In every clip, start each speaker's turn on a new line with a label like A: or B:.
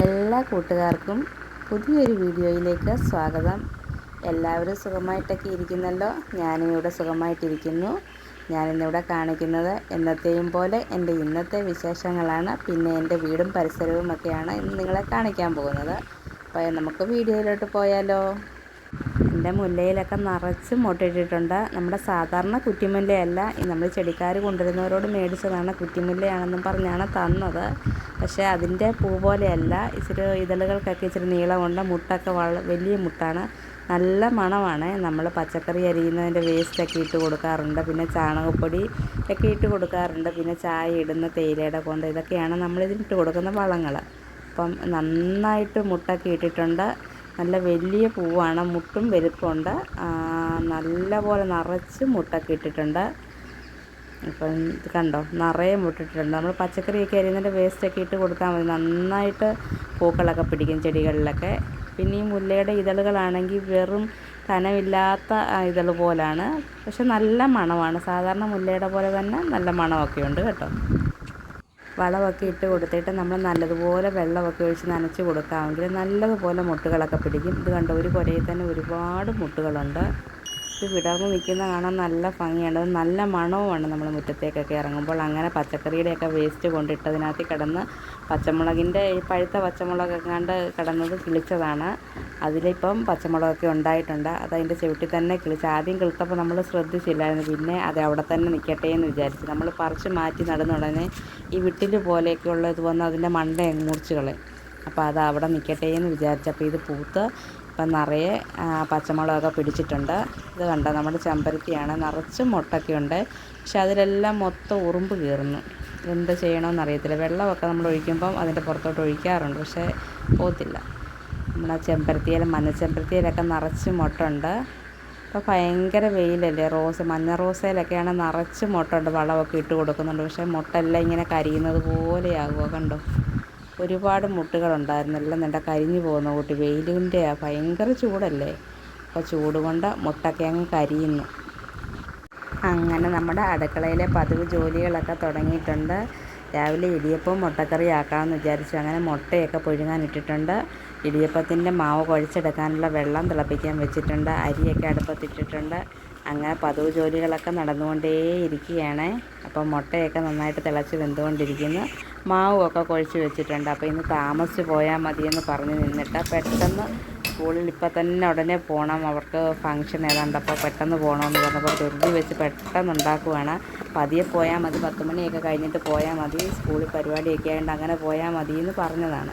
A: എല്ലാ കൂട്ടുകാർക്കും പുതിയൊരു വീഡിയോയിലേക്ക് സ്വാഗതം. എല്ലാവരും സുഖമായിട്ടൊക്കെ ഇരിക്കുന്നല്ലോ? ഞാനും ഇവിടെ സുഖമായിട്ടിരിക്കുന്നു. ഞാനിന്നിവിടെ കാണിക്കുന്നത് എന്നത്തെയും പോലെ എന്റെ ഇന്നത്തെ വിശേഷങ്ങളാണ്. പിന്നെ എന്റെ വീടും പരിസരവും ഒക്കെയാണ് ഇന്ന് നിങ്ങളെ കാണിക്കാൻ പോകുന്നത്. അപ്പോൾ നമുക്ക് വീഡിയോയിലോട്ട് പോയാലോ? എന്റെ മുല്ലയിലൊക്കെ നിറച്ച് മുട്ടയിട്ടിട്ടുണ്ട്. നമ്മുടെ സാധാരണ കുറ്റിമുല്ലയല്ല. നമ്മൾ ചെടിക്കാർ കൊണ്ടുവരുന്നവരോട് മേടിച്ചതാണ് കുറ്റിമുല്ലയാണെന്നും പറഞ്ഞാണ് തന്നത്. പക്ഷേ അതിന്റെ പൂ പോലെയല്ല. ഇച്ചിരി ഇതളുകൾക്കൊക്കെ ഇച്ചിരി നീളമുണ്ട് മുട്ടൊക്കെ വള വലിയ മുട്ടാണ്. നല്ല മണമാണ്. നമ്മൾ പച്ചക്കറി അരിയുന്നതിന്റെ വേസ്റ്റൊക്കെ ഇട്ട് കൊടുക്കാറുണ്ട്. പിന്നെ ചാണകപ്പൊടി ഒക്കെ ഇട്ട് കൊടുക്കാറുണ്ട്. പിന്നെ ചായ ഇടുന്ന തേയിലയുടെ കൊണ്ട്. ഇതൊക്കെയാണ് നമ്മളിതിട്ട് കൊടുക്കുന്ന വളങ്ങൾ. അപ്പം നന്നായിട്ട് മുട്ടൊക്കെ ഇട്ടിട്ടുണ്ട്. നല്ല വലിയ പൂവാണ്. മുട്ടും വലുപ്പമുണ്ട് നല്ല പോലെ നിറച്ച് മുട്ടൊക്കെ ഇട്ടിട്ടുണ്ട്. ഇപ്പം കണ്ടോ? നിറയെ മുട്ടിട്ടുണ്ട് നമ്മൾ പച്ചക്കറിയൊക്കെ അരിയുന്നതിന്റെ വേസ്റ്റൊക്കെ ഇട്ട് കൊടുത്താൽ മതി. നന്നായിട്ട് പൂക്കളൊക്കെ പിടിക്കും ചെടികളിലൊക്കെ. പിന്നെ ഈ മുല്ലയുടെ ഇതളുകളാണെങ്കിൽ വെറും കനമില്ലാത്ത ഇതൾ പോലാണ്. പക്ഷെ നല്ല മണമാണ്. സാധാരണ മുല്ലയുടെ പോലെ തന്നെ നല്ല മണമൊക്കെ ഉണ്ട് കേട്ടോ. വളമൊക്കെ ഇട്ട് കൊടുത്തിട്ട് നമ്മൾ നല്ലതുപോലെ വെള്ളമൊക്കെ ഒഴിച്ച് നനച്ച് കൊടുക്കാമെങ്കിൽ നല്ലതുപോലെ മുട്ടുകളൊക്കെ പിടിക്കും. ഇത് കണ്ടോ? ഒരു കുരയിൽ തന്നെ ഒരുപാട് മുട്ടുകളുണ്ട്. ഇത് വിടർന്ന് നിൽക്കുന്ന കാണാൻ നല്ല ഭംഗിയാണ് നല്ല മണവുമാണ് നമ്മൾ മുറ്റത്തേക്കൊക്കെ ഇറങ്ങുമ്പോൾ. അങ്ങനെ പച്ചക്കറിയുടെയൊക്കെ വേസ്റ്റ് കൊണ്ടിട്ടതിനകത്ത് കിടന്ന് പച്ചമുളകിന്റെ ഈ പഴുത്ത പച്ചമുളകൊക്കെ കണ്ട് കിടന്നത് കിളിച്ചതാണ്. അതിലിപ്പം പച്ചമുളകൊക്കെ ഉണ്ടായിട്ടുണ്ട്. അത് അതിന്റെ ചവിട്ടി തന്നെ കിളിച്ച്. ആദ്യം കിളിത്തപ്പോൾ നമ്മൾ ശ്രദ്ധിച്ചില്ലായിരുന്നു. പിന്നെ അത് അവിടെ തന്നെ നിൽക്കട്ടെ എന്ന് വിചാരിച്ചു. നമ്മൾ പറിച്ച് മാറ്റി നടന്ന ഉടനെ ഈ വിട്ടിൽ പോലെയൊക്കെയുള്ള ഇത് വന്ന് അതിന്റെ മണ്ട മുറിച്ച് അപ്പോൾ അത് അവിടെ നിൽക്കട്ടെ എന്ന് വിചാരിച്ചപ്പോൾ ഇത് പൂത്ത് ഇപ്പം നിറയെ പച്ചമുളകൊക്കെ പിടിച്ചിട്ടുണ്ട്. ഇത് കണ്ടോ നമ്മുടെ ചെമ്പരത്തിയാണ്. നിറച്ച് മുട്ടൊക്കെയുണ്ട്. പക്ഷെ അതിലെല്ലാം മൊത്തം ഉറുമ്പ് കയറുന്നു എന്ത് ചെയ്യണമെന്ന് അറിയത്തില്ല. വെള്ളമൊക്കെ നമ്മൾ ഒഴിക്കുമ്പം അതിന്റെ പുറത്തോട്ട് ഒഴിക്കാറുണ്ട്. പക്ഷേ പോകത്തില്ല. നമ്മുടെ ചെമ്പരത്തിയിലും മഞ്ഞച്ചെമ്പരത്തിയിലൊക്കെ നിറച്ച് മുട്ടുണ്ട്. ഇപ്പോൾ ഭയങ്കര വെയിലല്ലേ റോസ് മഞ്ഞ റോസയിലൊക്കെയാണ് നിറച്ച് മുട്ടുണ്ട് വളമൊക്കെ ഇട്ട് കൊടുക്കുന്നുണ്ട്. പക്ഷേ മുട്ടെല്ലാം ഇങ്ങനെ കരിയുന്നത് പോലെയാകുമോ കണ്ടോ? ഒരുപാട് മുട്ടുകളുണ്ടായിരുന്നു എല്ലാം കരിഞ്ഞു പോകുന്ന കൂട്ടി. വെയിലിന്റെ ഭയങ്കര ചൂടല്ലേ? അപ്പോൾ ചൂട് കൊണ്ട് മുട്ടൊക്കെ അങ്ങ് കരിയുന്നു. അങ്ങനെ നമ്മുടെ അടുക്കളയിലെ പതിവ് ജോലികളൊക്കെ തുടങ്ങിയിട്ടുണ്ട്. രാവിലെ ഇടിയപ്പം മുട്ടക്കറി ആക്കാമെന്ന് വിചാരിച്ചു. അങ്ങനെ മുട്ടയൊക്കെ പുഴുങ്ങാൻ ഇട്ടിട്ടുണ്ട്. ഇടിയപ്പത്തിന്റെ മാവ് കുഴച്ചെടുക്കാനുള്ള വെള്ളം തിളപ്പിക്കാൻ വെച്ചിട്ടുണ്ട്. അരിയൊക്കെ അടുപ്പത്തിട്ടിട്ടുണ്ട്. അങ്ങനെ പതിവ് ജോലികളൊക്കെ നടന്നുകൊണ്ടേ ഇരിക്കുകയാണ് അപ്പം മുട്ടയൊക്കെ നന്നായിട്ട് തിളച്ച് വെന്തുകൊണ്ടിരിക്കുന്നു. മാവുമൊക്കെ കുഴച്ച് വെച്ചിട്ടുണ്ട്. അപ്പോൾ ഇന്ന് താമസിച്ച് പോയാൽ മതിയെന്ന് പറഞ്ഞ് നിന്നിട്ട് പെട്ടെന്ന് സ്കൂളിൽ ഇപ്പം തന്നെ ഉടനെ പോകണം അവർക്ക് ഫംഗ്ഷൻ ഏതാണ്ട് അപ്പോൾ പെട്ടെന്ന് പോകണമെന്ന് പറഞ്ഞപ്പോൾ ധൃതി വെച്ച് പെട്ടെന്ന് ഉണ്ടാക്കുവാണ് പതിയെ പോയാൽ മതി. പത്ത് മണിയൊക്കെ കഴിഞ്ഞിട്ട് പോയാൽ മതി. സ്കൂളിൽ പരിപാടിയൊക്കെ ആയതുകൊണ്ട് അങ്ങനെ പോയാൽ മതി എന്ന് പറഞ്ഞതാണ്.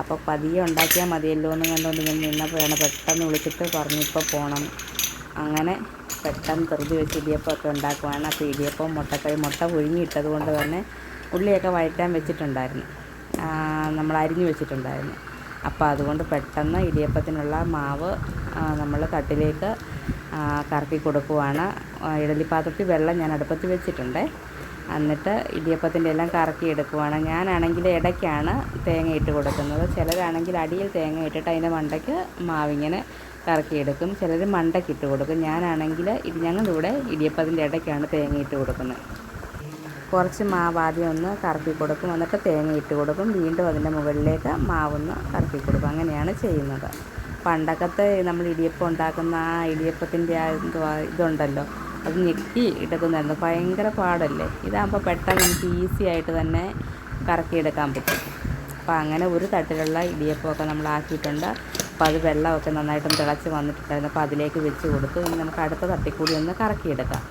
A: അപ്പോൾ പതിയെ ഉണ്ടാക്കിയാൽ മതിയല്ലോ എന്ന് കണ്ടുകൊണ്ട് ഇങ്ങനെ നിന്നപ്പോഴാണ് പെട്ടെന്ന് വിളിച്ചിട്ട് പറഞ്ഞു ഇപ്പോൾ പോകണം അങ്ങനെ പെട്ടെന്ന് ധൃതി വെച്ച് ഇടിയപ്പമൊക്കെ ഉണ്ടാക്കുവാണ്. അപ്പോൾ ഇടിയപ്പം മുട്ടക്കറി മുട്ട പുഴുങ്ങിയിട്ടത് കൊണ്ട് തന്നെ ഉള്ളിയൊക്കെ വഴറ്റാൻ വെച്ചിട്ടുണ്ടായിരുന്നു. നമ്മൾ അരിഞ്ഞു വെച്ചിട്ടുണ്ടായിരുന്നു. അപ്പോൾ അതുകൊണ്ട് പെട്ടെന്ന് ഇടിയപ്പത്തിനുള്ള മാവ് നമ്മൾ തട്ടിലേക്ക് കറക്കി കൊടുക്കുവാണ്. ഇഡലിപ്പാത്രത്തിൽ വെള്ളം ഞാൻ അടുപ്പത്ത് വെച്ചിട്ടുണ്ട്. എന്നിട്ട് ഇടിയപ്പത്തിന്റെ എല്ലാം കറക്കി എടുക്കുവാണ്. ഞാനാണെങ്കിൽ ഇടയ്ക്കാണ് തേങ്ങ ഇട്ട് കൊടുക്കുന്നത്. ചിലരാണെങ്കിൽ അടിയിൽ തേങ്ങ ഇട്ടിട്ട് അതിന്റെ മണ്ടയ്ക്ക് മാവിങ്ങനെ കറക്കിയെടുക്കും. ചിലർ മണ്ടയ്ക്ക് ഇട്ട് കൊടുക്കും. ഞാനാണെങ്കിൽ ഇത് ഞങ്ങളിവിടെ ഇടിയപ്പത്തിന്റെ ഇടയ്ക്കാണ് തേങ്ങ ഇട്ട് കൊടുക്കുന്നത്. കുറച്ച് മാവ് ആദ്യം ഒന്ന് കറക്കി കൊടുക്കും. എന്നിട്ട് തേങ്ങ ഇട്ട് കൊടുക്കും. വീണ്ടും അതിന്റെ മുകളിലേക്ക് മാവൊന്ന് കറക്കി കൊടുക്കും. അങ്ങനെയാണ് ചെയ്യുന്നത്. പണ്ടൊക്കത്തെ നമ്മൾ ഇടിയപ്പം ഉണ്ടാക്കുന്ന ആ ഇടിയപ്പത്തിന്റെ ആ എന്തുവാ ഇതുണ്ടല്ലോ. അത് ഞെക്കി എടുക്കുന്നായിരുന്നു ഭയങ്കര പാടല്ലേ. ഇതാകുമ്പോൾ പെട്ടെന്ന് നമുക്ക് ഈസി ആയിട്ട് തന്നെ കറക്കിയെടുക്കാൻ പറ്റും. അപ്പോൾ അങ്ങനെ ഒരു തട്ടിലുള്ള ഇടിയപ്പമൊക്കെ നമ്മൾ ആക്കിയിട്ടുണ്ട്. അപ്പോൾ അത് വെള്ളമൊക്കെ നന്നായിട്ടും തിളച്ച് വന്നിട്ടുണ്ടായിരുന്നു. അപ്പോൾ അതിലേക്ക് വെച്ച് കൊടുത്തു ഇനി നമുക്ക് അടുത്ത തട്ടിക്കൂടി ഒന്ന് കറക്കിയെടുക്കാം.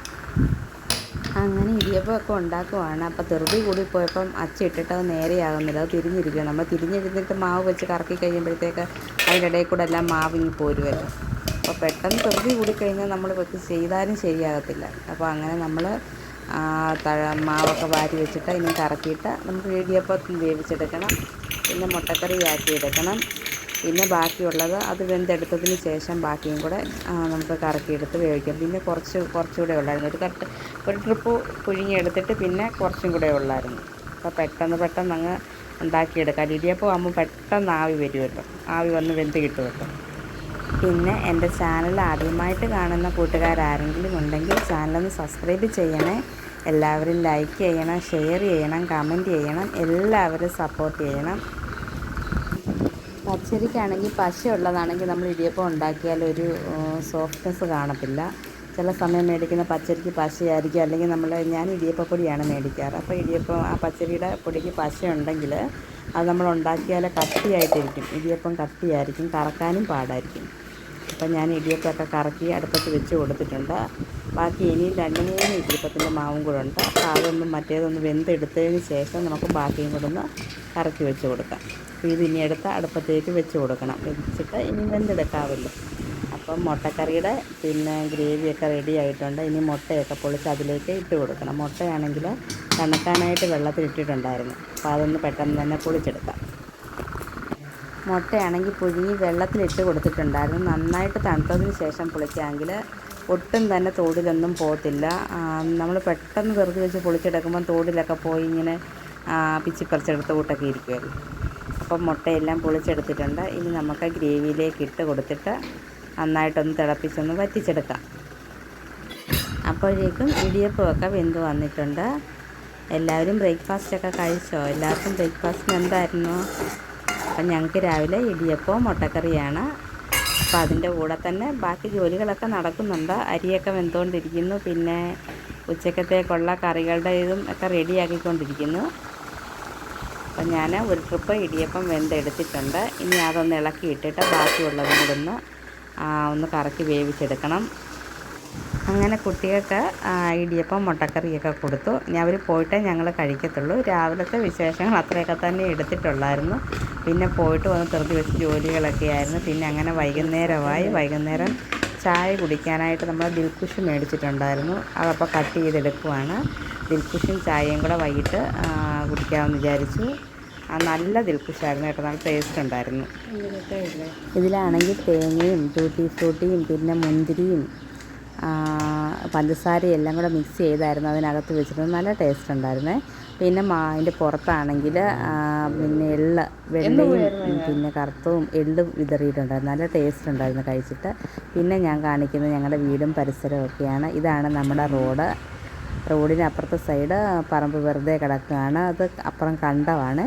A: അങ്ങനെ ഇടിയപ്പമൊക്കെ ഉണ്ടാക്കുവാണ്. അപ്പോൾ ധൃതി കൂടി പോയപ്പം അച്ചിട്ടിട്ട് അത് നേരെയാകുന്നില്ല. അത് തിരിഞ്ഞിരിക്കുകയാണ്. നമ്മൾ തിരിഞ്ഞിരുന്നിട്ട് മാവ് വെച്ച് കറക്കി കഴിയുമ്പോഴത്തേക്ക് അതിന്റെ ഇടയിൽ കൂടെ എല്ലാം മാവിങ്ങി പോരുമല്ലോ അപ്പോൾ പെട്ടെന്ന് ധൃതി കൂടിക്കഴിഞ്ഞാൽ നമ്മൾ വെച്ച് ചെയ്താലും ശരിയാകത്തില്ല. അപ്പോൾ അങ്ങനെ നമ്മൾ മാവൊക്കെ വാരി വെച്ചിട്ട് ഇനി കറക്കിയിട്ട് നമുക്ക് ഇടിയപ്പം വേവിച്ചെടുക്കണം. പിന്നെ മുട്ടക്കറി ആക്കി എടുക്കണം പിന്നെ ബാക്കിയുള്ളത് അത് വെന്തെടുത്തതിന് ശേഷം ബാക്കിയും കൂടെ നമുക്ക് കറക്കിയെടുത്ത് വേവിക്കാം. പിന്നെ കുറച്ച് കുറച്ചുകൂടെ ഉള്ളായിരുന്നു. ഒരു കട്ട് ഒരു ട്രിപ്പ് പുഴുങ്ങിയെടുത്തിട്ട് പിന്നെ കുറച്ചും കൂടെ ഉള്ളായിരുന്നു. അപ്പോൾ പെട്ടെന്ന് പെട്ടെന്ന് അങ്ങ് ഉണ്ടാക്കിയെടുക്കാം. ഇടിയപ്പം ആകുമ്പോൾ പെട്ടെന്ന് ആവി വരുമല്ലോ. ആവി വന്ന് വെന്ത് കിട്ടുമല്ലോ. പിന്നെ എന്റെ ചാനൽ ആദ്യമായിട്ട് കാണുന്ന കൂട്ടുകാരാരെങ്കിലും ഉണ്ടെങ്കിൽ ചാനലൊന്ന് സബ്സ്ക്രൈബ് ചെയ്യണേ. എല്ലാവരും ലൈക്ക് ചെയ്യണം ഷെയർ ചെയ്യണം കമന്റ് ചെയ്യണം. എല്ലാവരും സപ്പോർട്ട് ചെയ്യണം. പച്ചരിക്കാണെങ്കിൽ പശ ഉള്ളതാണെങ്കിൽ നമ്മൾ ഇടിയപ്പം ഉണ്ടാക്കിയാൽ ഒരു സോഫ്റ്റ്നെസ് കാണത്തില്ല. ചില സമയം മേടിക്കുന്ന പച്ചരിക്ക് പശയായിരിക്കും. അല്ലെങ്കിൽ നമ്മൾ ഞാൻ ഇടിയപ്പപ്പൊടിയാണ് മേടിക്കാറ്. അപ്പോൾ ഇടിയപ്പം ആ പച്ചരിയുടെ പൊടിക്ക് പശ ഉണ്ടെങ്കിൽ അത് നമ്മൾ ഉണ്ടാക്കിയാൽ കട്ടിയായിട്ടിരിക്കും. ഇടിയപ്പം കട്ടിയായിരിക്കും. കറക്കാനും പാടായിരിക്കും. അപ്പം ഞാൻ ഇടിയപ്പമൊക്കെ കറക്കി അടുപ്പത്ത് വെച്ച് കൊടുത്തിട്ടുണ്ട്. ബാക്കി ഇനി രണ്ട് മൂന്ന് ഇടിയപ്പത്തിന്റെ മാവും കൂടെ ഉണ്ട്. അപ്പോൾ അതൊന്നും മറ്റേതൊന്ന് വെന്തെടുത്തതിന് ശേഷം നമുക്ക് ബാക്കിയും കൂടെ ഒന്ന് കറക്കി വെച്ച് കൊടുക്കാം. അപ്പോൾ ഇത് ഇനി എടുത്ത് അടുപ്പത്തേക്ക് വെച്ച് കൊടുക്കണം. വെച്ചിട്ട് ഇനി വെന്തെടുക്കാവല്ലോ അപ്പം മുട്ടക്കറിയുടെ പിന്നെ ഗ്രേവിയൊക്കെ റെഡി ആയിട്ടുണ്ട്. ഇനി മുട്ടയൊക്കെ പൊളിച്ച് അതിലേക്ക് ഇട്ട് കൊടുക്കണം. മുട്ടയാണെങ്കിൽ തണുക്കാനായിട്ട് വെള്ളത്തിൽ ഇട്ടിട്ടുണ്ടായിരുന്നു. അപ്പോൾ അതൊന്ന് പെട്ടെന്ന് തന്നെ പൊളിച്ചെടുക്കാം. മുട്ടയാണെങ്കിൽ പുഴുങ്ങി വെള്ളത്തിലിട്ട് കൊടുത്തിട്ടുണ്ടായിരുന്നു. നന്നായിട്ട് തണുത്തതിന് ശേഷം പൊളിക്കാമെങ്കിൽ ഒട്ടും തന്നെ തോടിലൊന്നും പോകത്തില്ല. നമ്മൾ പെട്ടെന്ന് വെറുതെ വെച്ച് പൊളിച്ചെടുക്കുമ്പം തോടിലൊക്കെ പോയി ഇങ്ങനെ പിച്ചിപ്പറിച്ചെടുത്ത കൂട്ടൊക്കെ ഇരിക്കുമല്ലോ അപ്പം മുട്ടയെല്ലാം പൊളിച്ചെടുത്തിട്ടുണ്ട്. ഇനി നമുക്ക് ഗ്രേവിയിലേക്ക് ഇട്ട് കൊടുത്തിട്ട് നന്നായിട്ടൊന്ന് തിളപ്പിച്ചൊന്ന് വറ്റിച്ചെടുക്കാം. അപ്പോഴേക്കും ഇടിയപ്പമൊക്കെ വെന്ത് വന്നിട്ടുണ്ട്. എല്ലാവരും ബ്രേക്ക്ഫാസ്റ്റൊക്കെ കഴിച്ചോ? എല്ലാവർക്കും ബ്രേക്ക്ഫാസ്റ്റിന് എന്തായിരുന്നു? അപ്പം ഞങ്ങൾക്ക് രാവിലെ ഇടിയപ്പവും മുട്ടക്കറിയാണ്. അപ്പം അതിന്റെ കൂടെ തന്നെ ബാക്കി ജോലികളൊക്കെ നടക്കുന്നുണ്ട്. അരിയൊക്കെ വെന്തുകൊണ്ടിരിക്കുന്നു. പിന്നെ ഉച്ചക്കത്തേക്കുള്ള കറികളുടെ ഇതും ഒക്കെ റെഡിയാക്കിക്കൊണ്ടിരിക്കുന്നു. അപ്പം ഞാൻ ഒരു ട്രിപ്പ് ഇടിയപ്പം വെന്തെടുത്തിട്ടുണ്ട്. ഇനി അതൊന്ന് ഇളക്കി ഇട്ടിട്ട് ബാക്കിയുള്ളതും കൂടെ ഒന്ന് ഒന്ന് കറക്കി വേവിച്ചെടുക്കണം. അങ്ങനെ കുട്ടികൾക്ക് ഇടിയപ്പം മുട്ടക്കറിയൊക്കെ കൊടുത്തു. ഇനി അവർ പോയിട്ടേ ഞങ്ങൾ കഴിക്കത്തുള്ളൂ. രാവിലത്തെ വിശേഷങ്ങൾ അത്രയൊക്കെ തന്നെ എടുത്തിട്ടുള്ളായിരുന്നു. പിന്നെ പോയിട്ട് വന്ന് ധൃതി വെച്ച് ജോലികളൊക്കെ ആയിരുന്നു. പിന്നെ അങ്ങനെ വൈകുന്നേരമായി. വൈകുന്നേരം ചായ കുടിക്കാനായിട്ട് നമ്മൾ ദിൽക്കുഷ് മേടിച്ചിട്ടുണ്ടായിരുന്നു. അതപ്പോൾ കട്ട് ചെയ്തെടുക്കുവാണ്. ദിൽക്കുഷും ചായയും കൂടെ വൈകിട്ട് കുടിക്കാമെന്ന് വിചാരിച്ചു. നല്ല ദിൽക്കുഷായിരുന്നു കേട്ടോ. നല്ല ടേസ്റ്റ് ഉണ്ടായിരുന്നു. ഇതിലാണെങ്കിൽ തേങ്ങയും ടൂട്ടി ഫ്രൂട്ടിയും പിന്നെ മുന്തിരിയും പഞ്ചസാരയും എല്ലാം കൂടെ മിക്സ് ചെയ്തായിരുന്നു. അതിനകത്ത് വെച്ചിട്ട് നല്ല ടേസ്റ്റ് ഉണ്ടായിരുന്നേ. പിന്നെ മാ അതിന്റെ പുറത്താണെങ്കിൽ പിന്നെ എള്ള് വെള്ളയും പിന്നെ കറുത്തവും എള്ളും വിതറിയിട്ടുണ്ടായിരുന്നു നല്ല ടേസ്റ്റ് ഉണ്ടായിരുന്നു കഴിച്ചിട്ട്. പിന്നെ ഞാൻ കാണിക്കുന്നത് ഞങ്ങളുടെ വീടും പരിസരവും ഒക്കെയാണ്. ഇതാണ് നമ്മുടെ റോഡ്. റോഡിന് അപ്പുറത്തെ സൈഡ് പറമ്പ് വെറുതെ കിടക്കുകയാണ്. അത് അപ്പുറം കണ്ടമാണ്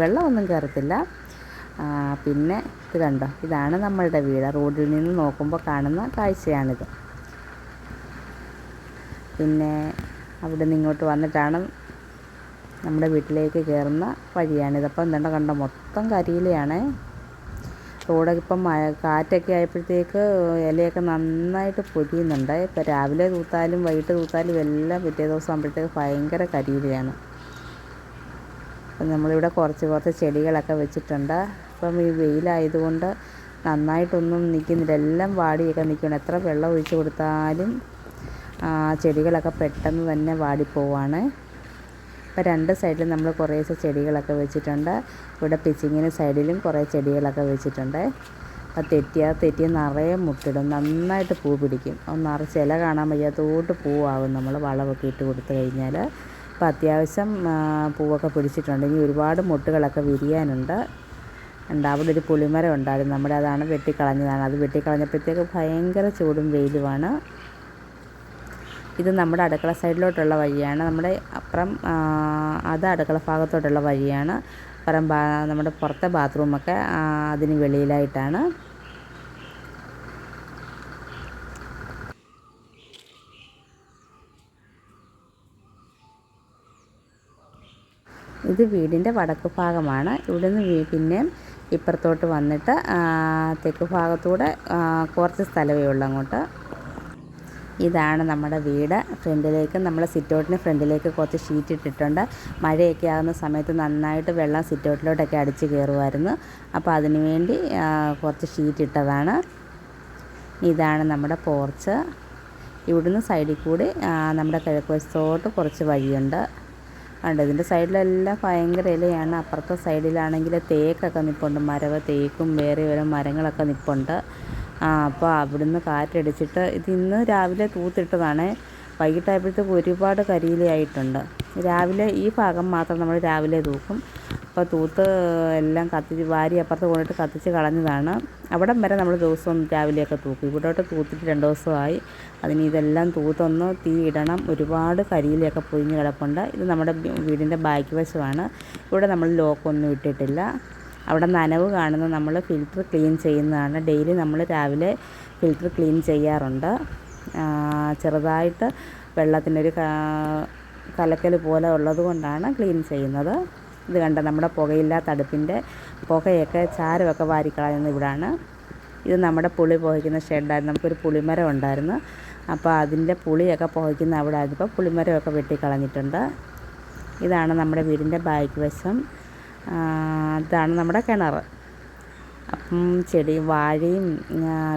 A: വെള്ളമൊന്നും കയറത്തില്ല. പിന്നെ ഇത് കണ്ടോ? ഇതാണ് നമ്മളുടെ വീട്. റോഡിൽ നിന്ന് നോക്കുമ്പോൾ കാണുന്ന കാഴ്ചയാണിത്. പിന്നെ അവിടെ നിന്ന് ഇങ്ങോട്ട് വന്നിട്ടാണ് നമ്മുടെ വീട്ടിലേക്ക് കയറുന്ന വഴിയാണിത്. അപ്പോൾ എന്താണ് കണ്ടോ? മൊത്തം കരിയിലയാണ്. റോഡൊക്കെ ഇപ്പം മഴ കാറ്റൊക്കെ ആയപ്പോഴത്തേക്ക് ഇലയൊക്കെ നന്നായിട്ട് പൊരിയുന്നുണ്ട്. ഇപ്പം രാവിലെ തൂത്താലും വൈകിട്ട് തൂത്താലും എല്ലാം പിറ്റേ ദിവസം ആകുമ്പോഴത്തേക്ക് ഭയങ്കര കരിയിലയാണ്. അപ്പം നമ്മളിവിടെ കുറച്ച് കുറച്ച് ചെടികളൊക്കെ വെച്ചിട്ടുണ്ട്. അപ്പം ഈ വെയിലായതുകൊണ്ട് നന്നായിട്ടൊന്നും നിൽക്കുന്നില്ല. എല്ലാം വാടിയൊക്കെ നിൽക്കണം എത്ര വെള്ളം ഒഴിച്ചു കൊടുത്താലും ചെടികളൊക്കെ പെട്ടെന്ന് തന്നെ വാടിപ്പോവാണ്. ഇപ്പം രണ്ട് സൈഡിലും നമ്മൾ കുറേശ്ശെ ചെടികളൊക്കെ വെച്ചിട്ടുണ്ട്. ഇവിടെ പിച്ചിങ്ങിന് സൈഡിലും കുറേ ചെടികളൊക്കെ വെച്ചിട്ടുണ്ട്. അപ്പം തെറ്റിയാൽ തെറ്റിയ നിറയെ മുട്ടിടും. നന്നായിട്ട് പൂ പിടിക്കും. നിറച്ച് ഇല കാണാൻ വയ്യാത്തോട്ട് പൂവാകും നമ്മൾ വളമൊക്കെ ഇട്ട് കൊടുത്തു കഴിഞ്ഞാൽ. അപ്പോൾ അത്യാവശ്യം പൂവൊക്കെ പിടിച്ചിട്ടുണ്ട്. ഇനി ഒരുപാട് മുട്ടുകളൊക്കെ വിരിയാനുണ്ട്. ഉണ്ട് അവിടെ ഒരു പുളിമരം ഉണ്ടായിരുന്നു. നമ്മുടെ അതാണ് വെട്ടിക്കളഞ്ഞതാണ്. അത് വെട്ടിക്കളഞ്ഞപ്പോഴത്തേക്ക് ഭയങ്കര ചൂടും വെയിലുമാണ്. ഇത് നമ്മുടെ അടുക്കള സൈഡിലോട്ടുള്ള വഴിയാണ്. നമ്മുടെ അപ്പുറം അത് അടുക്കള ഭാഗത്തോട്ടുള്ള വഴിയാണ്. അപ്പുറം നമ്മുടെ പുറത്തെ ബാത്റൂമൊക്കെ അതിന് വെളിയിലായിട്ടാണ്. ഇത് വീടിന്റെ വടക്ക് ഭാഗമാണ്. ഇവിടുന്ന് പിന്നെ ഇപ്പുറത്തോട്ട് വന്നിട്ട് തെക്ക് ഭാഗത്തൂടെ കുറച്ച് സ്ഥലമേ ഉള്ളൂ അങ്ങോട്ട്. ഇതാണ് നമ്മുടെ വീട്. ഫ്രണ്ടിലേക്ക് നമ്മൾ സിറ്റൗട്ടിന് ഫ്രണ്ടിലേക്ക് കുറച്ച് ഷീറ്റ് ഇട്ടിട്ടുണ്ട്. മഴയൊക്കെ ആകുന്ന സമയത്ത് നന്നായിട്ട് വെള്ളം സിറ്റൗട്ടിലോട്ടൊക്കെ അടിച്ച് കയറുമായിരുന്നു അപ്പോൾ അതിന് വേണ്ടി കുറച്ച് ഷീറ്റ് ഇട്ടതാണ്. ഇതാണ് നമ്മുടെ പോർച്ച്. ഇവിടുന്ന് സൈഡിൽ കൂടി നമ്മുടെ കിഴക്ക് വശത്തോട്ട് കുറച്ച് വഴിയുണ്ട്. ഉണ്ട് ഇതിന്റെ സൈഡിലെല്ലാം ഭയങ്കര ഇലയാണ്. അപ്പുറത്തെ സൈഡിലാണെങ്കിൽ തേക്കൊക്കെ നിൽപ്പുണ്ട് മരവ് തേക്കും വേറെ വേറെ മരങ്ങളൊക്കെ നിൽപ്പുണ്ട് അപ്പോൾ അവിടുന്ന് കാറ്റടിച്ചിട്ട് ഇത് ഇന്ന് രാവിലെ തൂത്തിട്ടതാണ്. വൈകിട്ടായപ്പോഴത്തേക്ക് ഒരുപാട് കരിയിലയായിട്ടുണ്ട് രാവിലെ ഈ ഭാഗം മാത്രം നമ്മൾ രാവിലെ തൂക്കും. അപ്പോൾ തൂത്ത് എല്ലാം കത്തിച്ച് വാരി അപ്പുറത്ത് കൊണ്ടിട്ട് കത്തിച്ച് കളഞ്ഞതാണ്. അവിടം വരെ നമ്മൾ ദിവസം രാവിലെയൊക്കെ തൂക്കും. ഇവിടോട്ട് തൂത്തിട്ട് രണ്ട് ദിവസമായി. അതിന് ഇതെല്ലാം തൂത്തൊന്ന് തീ ഇടണം. ഒരുപാട് കരിയിലൊക്കെ പൊഴിഞ്ഞ് കിടപ്പുണ്ട്. ഇത് നമ്മുടെ വീടിന്റെ ബാക്ക് വശമാണ് ഇവിടെ നമ്മൾ ലോക്കൊന്നും ഇട്ടിട്ടില്ല. അവിടെ നനവ് കാണുന്ന നമ്മൾ ഫിൽറ്റർ ക്ലീൻ ചെയ്യുന്നതാണ്. ഡെയിലി നമ്മൾ രാവിലെ ഫിൽറ്റർ ക്ലീൻ ചെയ്യാറുണ്ട്. ചെറുതായിട്ട് വെള്ളത്തിനൊരു കലക്കൽ പോലെ ഉള്ളത് കൊണ്ടാണ് ക്ലീൻ ചെയ്യുന്നത്. ഇത് കണ്ട നമ്മുടെ പുകയില്ലാത്ത അടുപ്പിന്റെ പുകയൊക്കെ ചാരമൊക്കെ വാരിക്കളയുന്ന ഇവിടാണ്. ഇത് നമ്മുടെ പുളി പുകയ്ക്കുന്ന ഷെഡായിരുന്നു. നമുക്കൊരു പുളിമരം ഉണ്ടായിരുന്നു. അപ്പോൾ അതിന്റെ പുളിയൊക്കെ പുകയ്ക്കുന്ന അവിടെ ആയിരുന്നപ്പോൾ പുളിമരമൊക്കെ വെട്ടിക്കളഞ്ഞിട്ടുണ്ട്. ഇതാണ് നമ്മുടെ വീടിന്റെ ബാക്ക് വശം. ഇതാണ് നമ്മുടെ കിണർ. അപ്പം ചെടി വാഴയും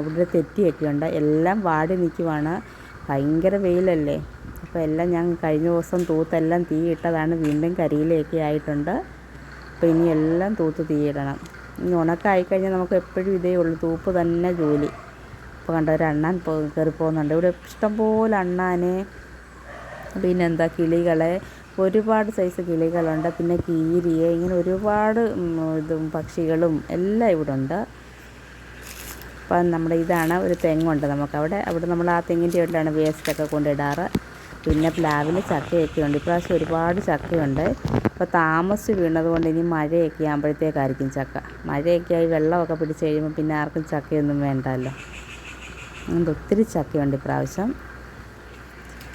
A: ഇവിടെ തെറ്റിയൊക്കെ ഉണ്ട്. എല്ലാം വാടി നിൽക്കുവാണ്. ഭയങ്കര വെയിലല്ലേ? അപ്പോൾ എല്ലാം ഞാൻ കഴിഞ്ഞ ദിവസം തൂത്തെല്ലാം തീയിട്ടതാണ് വീണ്ടും കരിയിലേക്ക് ആയിട്ടുണ്ട്. അപ്പോൾ ഇനി എല്ലാം തൂത്ത് തീയിടണം ഇനി ഉണക്കായി കഴിഞ്ഞാൽ നമുക്ക് എപ്പോഴും ഇതേ ഉള്ളൂ. തൂപ്പ് തന്നെ ജോലി. അപ്പോൾ കണ്ട ഒരു അണ്ണാൻ കയറി പോകുന്നുണ്ട്. ഇവിടെ ഇഷ്ടംപോലെ അണ്ണാനെ. പിന്നെന്താ കിളികളെ. ഒരുപാട് സൈസ് കിളികളുണ്ട്. പിന്നെ കീരിയെ ഇങ്ങനെ ഒരുപാട് ഇതും പക്ഷികളും എല്ലാം ഇവിടെ ഉണ്ട്. അപ്പം നമ്മുടെ ഇതാണ് ഒരു തെങ്ങുണ്ട് നമുക്കവിടെ അവിടെ നമ്മൾ ആ തെങ്ങിന്റെ വീട്ടിലാണ് വേസ്റ്റൊക്കെ കൊണ്ടിടാറ് പിന്നെ പ്ലാവിൽ ചക്കയൊക്കെ ഉണ്ട്. ഇപ്രാവശ്യം ഒരുപാട് ചക്കയുണ്ട്. അപ്പോൾ താമസിച്ച് വീണത് കൊണ്ട് ഇനി മഴയൊക്കെ ആകുമ്പോഴത്തേക്കായിരിക്കും ചക്ക. മഴയൊക്കെ ആയി വെള്ളമൊക്കെ പിടിച്ച് കഴിയുമ്പോൾ പിന്നെ ആർക്കും ചക്കയൊന്നും വേണ്ടല്ലോ. അതുകൊണ്ട് ഒത്തിരി ചക്കയുണ്ട് ഇപ്രാവശ്യം.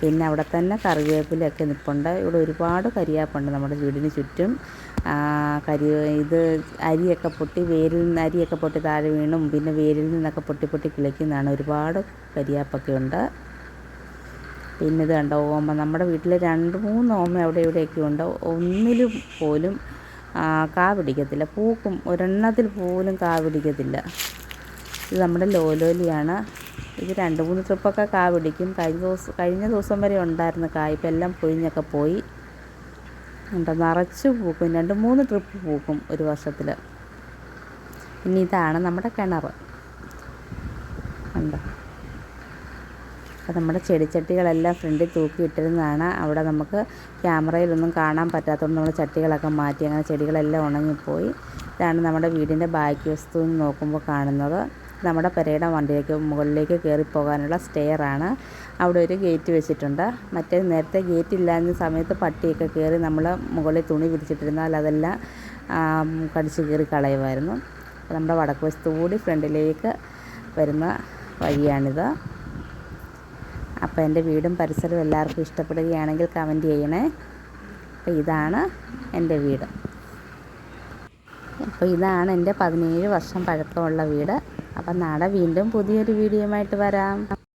A: പിന്നെ അവിടെ തന്നെ കറിവേപ്പിലൊക്കെ നിൽപ്പുണ്ട് ഇവിടെ ഒരുപാട് കരിയാപ്പുണ്ട് നമ്മുടെ വീടിന് ചുറ്റും. കരി ഇത് അരിയൊക്കെ പൊട്ടി വേരിൽ നിന്ന് അരിയൊക്കെ പൊട്ടി താഴെ വീണും പിന്നെ വേരിൽ നിന്നൊക്കെ പൊട്ടി പൊട്ടി കിളിക്കുന്നതാണ്. ഒരുപാട് കരിയാപ്പൊക്കെ ഉണ്ട്. പിന്നെ ഇത് കണ്ടോ ഓമ നമ്മുടെ വീട്ടിൽ രണ്ട് മൂന്ന് ഓമ അവിടെ ഇവിടെയൊക്കെ ഉണ്ട്. ഒന്നിലും പോലും കാ പിടിക്കത്തില്ല. പൂക്കും ഒരെണ്ണത്തിൽ പോലും കാ പിടിക്കത്തില്ല. ഇത് നമ്മുടെ ലോലോലിയാണ്. ഇത് രണ്ട് മൂന്ന് ട്രിപ്പൊക്കെ കാ പിടിക്കും. കഴിഞ്ഞ ദിവസം കഴിഞ്ഞ ദിവസം വരെ ഉണ്ടായിരുന്നു കാ ഇപ്പം എല്ലാം പൊഴിഞ്ഞൊക്കെ പോയി. ഉണ്ട് നിറച്ച് പൂക്കും രണ്ട് മൂന്ന് ട്രിപ്പ് പൂക്കും ഒരു വർഷത്തിൽ ഇനി ഇതാണ് നമ്മുടെ കിണർ ഉണ്ട് അപ്പോൾ നമ്മുടെ ചെടിച്ചട്ടികളെല്ലാം ഫ്രണ്ടിൽ തൂക്കി ഇട്ടിരുന്നതാണ്. അവിടെ നമുക്ക് ക്യാമറയിലൊന്നും കാണാൻ പറ്റാത്തതുകൊണ്ട് നമ്മൾ ചട്ടികളൊക്കെ മാറ്റി അങ്ങനെ ചെടികളെല്ലാം ഉണങ്ങിപ്പോയി. ഇതാണ് നമ്മുടെ വീടിന്റെ ബാക്കി വസ്തു എന്ന് നോക്കുമ്പോൾ കാണുന്നത്. നമ്മുടെ പെരയുടെ വണ്ടിയിലേക്ക് മുകളിലേക്ക് കയറി പോകാനുള്ള സ്റ്റെയറാണ് അവിടെ ഒരു ഗേറ്റ് വെച്ചിട്ടുണ്ട്. മറ്റേ നേരത്തെ ഗേറ്റ് ഇല്ലാത്ത സമയത്ത് പട്ടിയൊക്കെ കയറി നമ്മൾ മുകളിൽ തുണി വിരിച്ചിട്ടിരുന്നാൽ അതെല്ലാം കടിച്ചു കയറി കളയുമായിരുന്നു. നമ്മുടെ വടക്ക് വശത്തു കൂടി ഫ്രണ്ടിലേക്ക് വരുന്ന വഴിയാണിത്. അപ്പോൾ എന്റെ വീടും പരിസരവും എല്ലാവർക്കും ഇഷ്ടപ്പെടുകയാണെങ്കിൽ കമന്റ് ചെയ്യണേ. അപ്പോൾ ഇതാണ് എന്റെ വീട്. അപ്പോൾ ഇതാണ് എന്റെ പതിനേഴ് വർഷം പഴക്കമുള്ള വീട്. അപ്പം നാളെ വീണ്ടും പുതിയൊരു വീഡിയോയുമായിട്ട് വരാം.